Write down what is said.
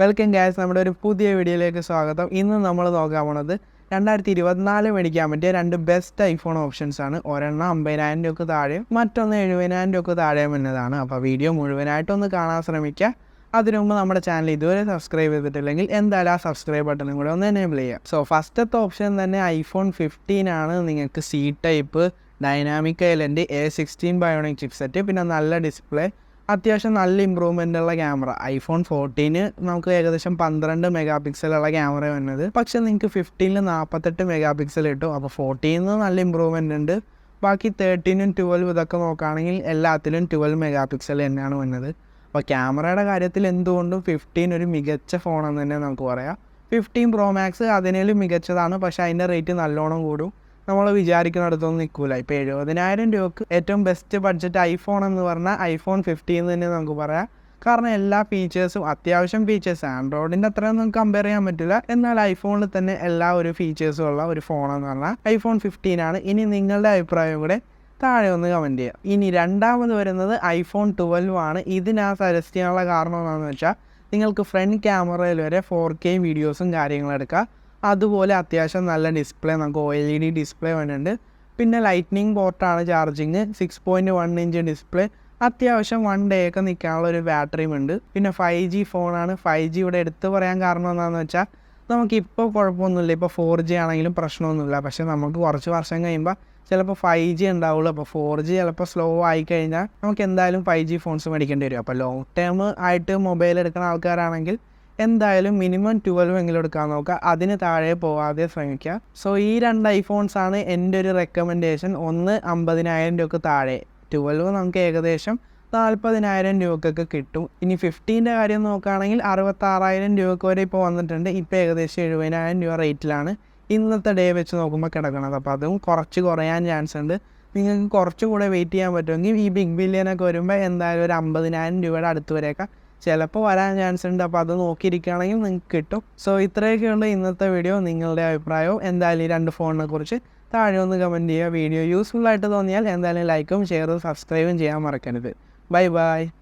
Welcome gas നമ്മുടെ ഒരു പുതിയ വീഡിയോയിലേക്ക് സ്വാഗതം. ഇന്ന് നമ്മൾ നോക്കാൻ പോണത് രണ്ടായിരത്തി ഇരുപത്തിനാല് മേടിക്കാൻ പറ്റിയ രണ്ട് ബെസ്റ്റ് ഐഫോൺ ഓപ്ഷൻസ് ആണ്. ഒരെണ്ണം അമ്പതിനായിരം രൂപക്ക് താഴെയും മറ്റൊന്ന് എഴുപതിനായിരം രൂപക്ക് താഴെയും എന്നതാണ് അപ്പോൾ വീഡിയോ മുഴുവനായിട്ടൊന്ന് കാണാൻ ശ്രമിക്കുക അതിനു മുമ്പ് നമ്മുടെ ചാനൽ ഇതുവരെ സബ്സ്ക്രൈബ് ചെയ്തിട്ടില്ലെങ്കിൽ എന്തായാലും ആ സബ്സ്ക്രൈബ് ബട്ടണും കൂടെ ഒന്ന് എനേബിൾ ചെയ്യാം. സോ ഫസ്റ്റത്തെ ഓപ്ഷൻ തന്നെ ഐഫോൺ ഫിഫ്റ്റീൻ ആണ്. നിങ്ങൾക്ക് C type dynamic island A sixteen bionic chipset പിന്നെ നല്ല ഡിസ്പ്ലേ അത്യാവശ്യം നല്ല ഇമ്പ്രൂവ്മെന്റ് ഉള്ള ക്യാമറ ഐഫോൺ ഫോർട്ടീന് നമുക്ക് ഏകദേശം പന്ത്രണ്ട് മെഗാ പിക്സലുള്ള ക്യാമറ വന്നത്. പക്ഷെ നിങ്ങൾക്ക് ഫിഫ്റ്റീനിൽ നാൽപ്പത്തെട്ട് മെഗാ പിക്സൽ കിട്ടും. അപ്പോൾ ഫോർട്ടീനിൽ നല്ല ഇമ്പ്രൂവ്മെന്റ് ഉണ്ട്. ബാക്കി തേർട്ടീനും ട്വൽവ് ഇതൊക്കെ നോക്കുകയാണെങ്കിൽ എല്ലാത്തിലും ട്വൽവ് മെഗാ പിക്സൽ തന്നെയാണ് വന്നത്. അപ്പോൾ ക്യാമറയുടെ കാര്യത്തിൽ എന്തുകൊണ്ടും ഫിഫ്റ്റീൻ ഒരു മികച്ച ഫോണെന്ന് തന്നെ നമുക്ക് പറയാം. ഫിഫ്റ്റീൻ പ്രോ മാക്സ് അതിനേലും മികച്ചതാണ്. പക്ഷേ അതിന്റെ റേറ്റ് നല്ലോണം കൂടും. നമ്മൾ വിചാരിക്കുന്നിടത്തൊന്നും നിൽക്കില്ല ഇപ്പോൾ എഴുപതിനായിരം രൂപക്ക് ഏറ്റവും ബെസ്റ്റ് ബഡ്ജറ്റ് ഐഫോൺ എന്ന് പറഞ്ഞാൽ ഐഫോൺ ഫിഫ്റ്റീൻ തന്നെ നമുക്ക് പറയാം. കാരണം എല്ലാ ഫീച്ചേഴ്സും അത്യാവശ്യം ഫീച്ചേഴ്സ് ആൻഡ്രോയിഡിന്റെ അത്രയും നമുക്ക് കമ്പയർ ചെയ്യാൻ പറ്റില്ല. എന്നാൽ ഐഫോണിൽ തന്നെ എല്ലാ ഒരു ഫീച്ചേഴ്സും ഉള്ള ഒരു ഫോണെന്ന് പറഞ്ഞാൽ ഐഫോൺ ഫിഫ്റ്റീൻ ആണ്. ഇനി നിങ്ങളുടെ അഭിപ്രായം കൂടെ താഴെ ഒന്ന് കമന്റ് ചെയ്യാം. ഇനി രണ്ടാമത് വരുന്നത് ഐഫോൺ ട്വൽവ് ആണ്. ഇതിനാ സജസ്റ്റ് ചെയ്യാനുള്ള കാരണം എന്താണെന്ന് വെച്ചാൽ നിങ്ങൾക്ക് ഫ്രണ്ട് ക്യാമറയിൽ വരെ ഫോർ കെ വീഡിയോസും കാര്യങ്ങളും എടുക്കാം. അതുപോലെ അത്യാവശ്യം നല്ല ഡിസ്പ്ലേ നമുക്ക് O L E D display വേണുണ്ട്. പിന്നെ lightning പോർട്ടാണ് charging six point one inch display അത്യാവശ്യം വൺ ഡേ ഒക്കെ നിൽക്കാനുള്ള ഒരു ബാറ്ററിയും ഉണ്ട്. പിന്നെ ഫൈവ് ജി ഫോണാണ് ഫൈവ് ജി ഇവിടെ എടുത്തു പറയാൻ കാരണം എന്താണെന്ന് വെച്ചാൽ നമുക്കിപ്പോൾ കുഴപ്പമൊന്നുമില്ല. ഇപ്പോൾ ഫോർ ജി ആണെങ്കിലും പ്രശ്നമൊന്നുമില്ല. പക്ഷേ നമുക്ക് കുറച്ച് വർഷം കഴിയുമ്പോൾ ചിലപ്പോൾ ഫൈവ് ജി ഉണ്ടാവുള്ളൂ. അപ്പോൾ ഫോർ ജി ചിലപ്പോൾ സ്ലോ ആയി കഴിഞ്ഞാൽ നമുക്ക് എന്തായാലും ഫൈവ് ജി ഫോൺസ് മേടിക്കേണ്ടി വരും. അപ്പോൾ ലോങ് ടേം ആയിട്ട് മൊബൈൽ എടുക്കുന്ന ആൾക്കാരാണെങ്കിൽ എന്തായാലും മിനിമം ട്വൽവ് എങ്കിലും എടുക്കാൻ നോക്കുക. അതിന് താഴെ പോവാതെ ശ്രമിക്കുക. സോ ഈ രണ്ട് ഐഫോൺസ് ആണ് എന്റെ ഒരു റെക്കമെൻഡേഷൻ ഒന്ന് അമ്പതിനായിരം രൂപക്ക് താഴെ. ട്വൽവ് നമുക്ക് ഏകദേശം നാൽപ്പതിനായിരം രൂപക്കൊക്കെ കിട്ടും. ഇനി ഫിഫ്റ്റീന്റെ കാര്യം നോക്കുകയാണെങ്കിൽ അറുപത്താറായിരം രൂപക്ക് വരെ ഇപ്പോൾ വന്നിട്ടുണ്ട്. ഇപ്പോൾ ഏകദേശം എഴുപതിനായിരം രൂപ റേറ്റിലാണ് ഇന്നത്തെ ഡേ വെച്ച് നോക്കുമ്പോൾ കിടക്കുന്നത്. അപ്പോൾ അതും കുറച്ച് കുറയാൻ ചാൻസ് ഉണ്ട്. നിങ്ങൾക്ക് കുറച്ചും കൂടെ വെയിറ്റ് ചെയ്യാൻ പറ്റുമെങ്കിൽ ഈ ബിഗ് ബില്യനൊക്കെ വരുമ്പോൾ എന്തായാലും ഒരു അമ്പതിനായിരം രൂപയുടെ അടുത്ത് വരെയൊക്കെ ചിലപ്പോൾ വരാൻ ചാൻസ് ഉണ്ട്. അപ്പോൾ അത് നോക്കിയിരിക്കുകയാണെങ്കിൽ നിങ്ങൾക്ക് കിട്ടും. സോ ഇത്രയൊക്കെയുള്ള ഇന്നത്തെ വീഡിയോ നിങ്ങളുടെ അഭിപ്രായവും എന്തായാലും ഈ രണ്ട് ഫോണിനെ കുറിച്ച് താഴെ ഒന്ന് കമന്റ് ചെയ്യുക. വീഡിയോ യൂസ്ഫുൾ ആയിട്ട് തോന്നിയാൽ എന്തായാലും ലൈക്കും ഷെയറും സബ്സ്ക്രൈബും ചെയ്യാൻ മറക്കരുത്. Bye bye